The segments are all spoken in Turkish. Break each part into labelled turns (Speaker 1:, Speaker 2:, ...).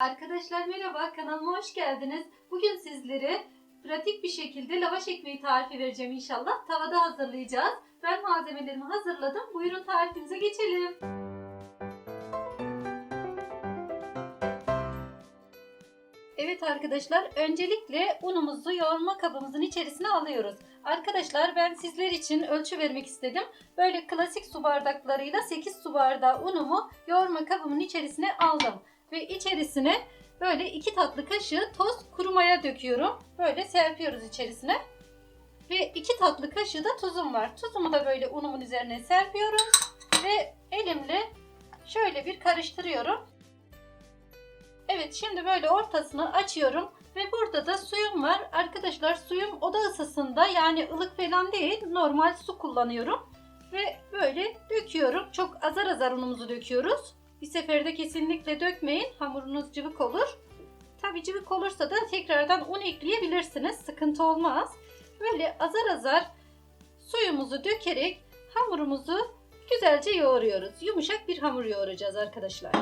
Speaker 1: Arkadaşlar merhaba kanalıma hoş geldiniz. Bugün sizlere pratik bir şekilde lavaş ekmeği tarifi vereceğim inşallah. Tavada hazırlayacağız. Ben malzemelerimi hazırladım. Buyurun tarifimize geçelim. Evet arkadaşlar öncelikle unumuzu yoğurma kabımızın içerisine alıyoruz. Arkadaşlar ben sizler için ölçü vermek istedim. Böyle klasik su bardaklarıyla 8 su bardağı unumu yoğurma kabımın içerisine aldım. Ve içerisine böyle 2 tatlı kaşığı toz kuru maya döküyorum. Böyle serpiyoruz içerisine. Ve 2 tatlı kaşığı da tuzum var. Tuzumu da böyle unumun üzerine serpiyorum. Ve elimle şöyle bir karıştırıyorum. Evet şimdi böyle ortasını açıyorum. Ve burada da suyum var. Arkadaşlar suyum oda ısısında yani ılık falan değil normal su kullanıyorum. Ve böyle döküyorum. Çok azar azar unumuzu döküyoruz. Bir seferde kesinlikle dökmeyin. Hamurunuz cıvık olur. Tabi cıvık olursa da tekrardan un ekleyebilirsiniz. Sıkıntı olmaz. Böyle azar azar suyumuzu dökerek hamurumuzu güzelce yoğuruyoruz. Yumuşak bir hamur yoğuracağız arkadaşlar.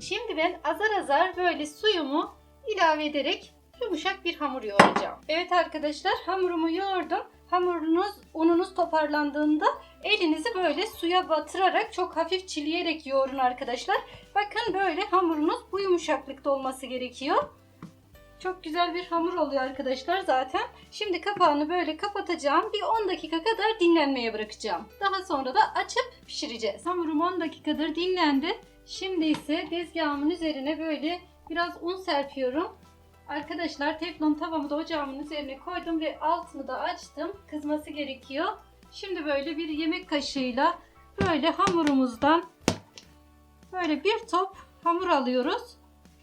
Speaker 1: Şimdi ben azar azar böyle suyumu ilave ederek yumuşak bir hamur yoğuracağım. Evet arkadaşlar hamurumu yoğurdum. Hamurunuz, ununuz toparlandığında elinizi böyle suya batırarak çok hafif çileyerek yoğurun arkadaşlar. Bakın böyle hamurunuz bu yumuşaklıkta olması gerekiyor. Çok güzel bir hamur oluyor arkadaşlar zaten. Şimdi kapağını böyle kapatacağım. Bir 10 dakika kadar dinlenmeye bırakacağım. Daha sonra da açıp pişireceğiz. Hamurum 10 dakikadır dinlendi. Şimdi ise tezgahımın üzerine böyle biraz un serpiyorum. Arkadaşlar teflon tavamı da ocağımın üzerine koydum ve altını da açtım. Kızması gerekiyor. Şimdi böyle bir yemek kaşığıyla böyle hamurumuzdan böyle bir top hamur alıyoruz.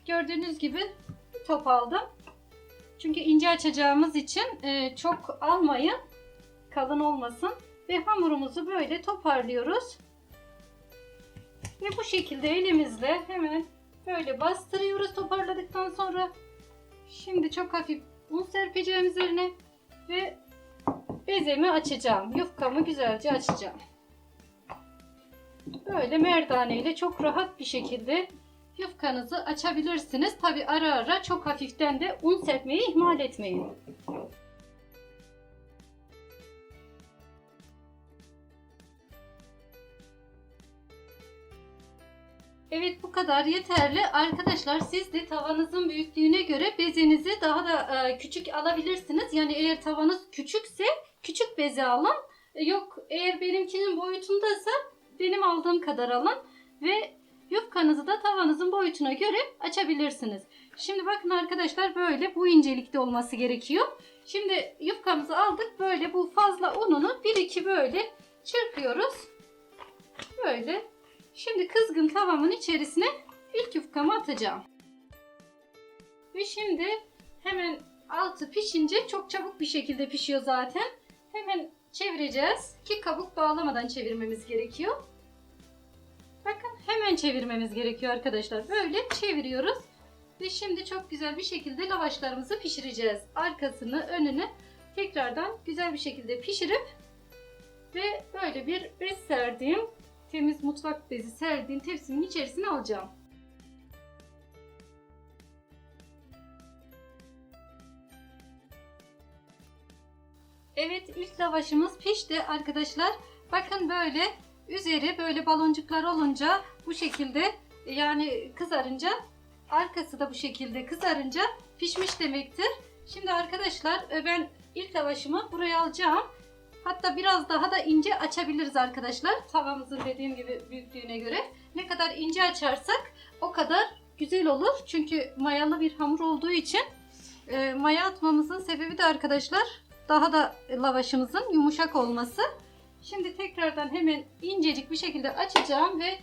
Speaker 1: Gördüğünüz gibi bir top aldım. Çünkü ince açacağımız için e, çok almayın. Kalın olmasın. Ve hamurumuzu böyle toparlıyoruz. Ve bu şekilde elimizle hemen böyle bastırıyoruz toparladıktan sonra. Şimdi çok hafif un serpeceğim üzerine ve bezemi açacağım. Yufkamı güzelce açacağım. Böyle merdane ile çok rahat bir şekilde yufkanızı açabilirsiniz. Tabi ara ara çok hafiften de un serpmeyi ihmal etmeyin. Evet bu kadar yeterli. Arkadaşlar siz de tavanızın büyüklüğüne göre bezenizi daha da e, küçük alabilirsiniz. Yani eğer tavanız küçükse küçük beze alın. E, Yok eğer benimkinin boyutundaysa benim aldığım kadar alın. Ve yufkanızı da tavanızın boyutuna göre açabilirsiniz. Şimdi bakın arkadaşlar böyle bu incelikte olması gerekiyor. Şimdi yufkamızı aldık. Böyle bu fazla ununu bir iki böyle çırpıyoruz. Böyle Şimdi kızgın tavamın içerisine ilk yufkamı atacağım. Ve şimdi hemen altı pişince çok çabuk bir şekilde pişiyor zaten. Hemen çevireceğiz ki kabuk bağlamadan çevirmemiz gerekiyor. Bakın hemen çevirmemiz gerekiyor arkadaşlar. Böyle çeviriyoruz. Ve şimdi çok güzel bir şekilde lavaşlarımızı pişireceğiz. Arkasını önünü tekrardan güzel bir şekilde pişirip ve böyle bir serdiğim temiz mutfak bezi serdiğim tepsimin içerisine alacağım. Evet ilk lavaşımız pişti arkadaşlar. Bakın böyle üzeri böyle baloncuklar olunca bu şekilde yani kızarınca arkası da bu şekilde kızarınca pişmiş demektir. Şimdi arkadaşlar ben ilk lavaşımı buraya alacağım. Hatta biraz daha da ince açabiliriz arkadaşlar. Tavamızın dediğim gibi büyüklüğüne göre. Ne kadar ince açarsak o kadar güzel olur. Çünkü mayalı bir hamur olduğu için e, maya atmamızın sebebi de arkadaşlar daha da lavaşımızın yumuşak olması. Şimdi tekrardan hemen incecik bir şekilde açacağım ve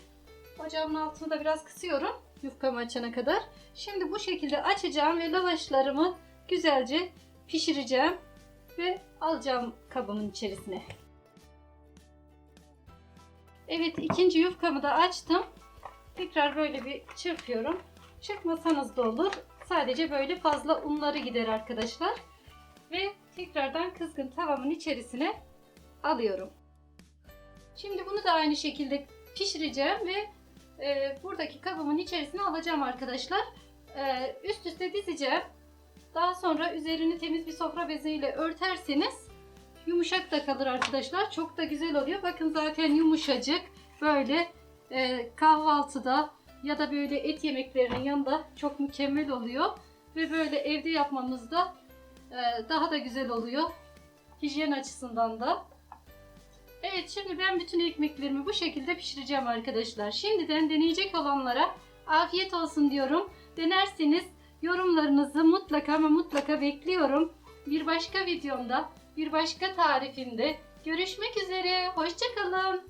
Speaker 1: ocağımın altını da biraz kısıyorum yufkamı açana kadar. Şimdi bu şekilde açacağım ve lavaşlarımı güzelce pişireceğim ve alacağım kabımın içerisine. Evet ikinci yufkamı da açtım. Tekrar böyle bir çırpıyorum. Çırpmasanız da olur. Sadece böyle fazla unları gider arkadaşlar. Ve tekrardan kızgın tavamın içerisine alıyorum. Şimdi bunu da aynı şekilde pişireceğim ve e, buradaki kabımın içerisine alacağım arkadaşlar. e, üst üste dizeceğim. Daha sonra üzerini temiz bir sofra beziyle örterseniz yumuşak da kalır arkadaşlar. Çok da güzel oluyor. Bakın zaten yumuşacık. Böyle e, kahvaltıda ya da böyle et yemeklerinin yanında çok mükemmel oluyor. Ve böyle evde yapmamızda e, daha da güzel oluyor. Hijyen açısından da. Evet şimdi ben bütün ekmeklerimi bu şekilde pişireceğim arkadaşlar. Şimdiden deneyecek olanlara afiyet olsun diyorum. Denerseniz yorumlarınızı mutlaka ama mutlaka bekliyorum. Bir başka videomda, bir başka tarifimde görüşmek üzere. Hoşçakalın.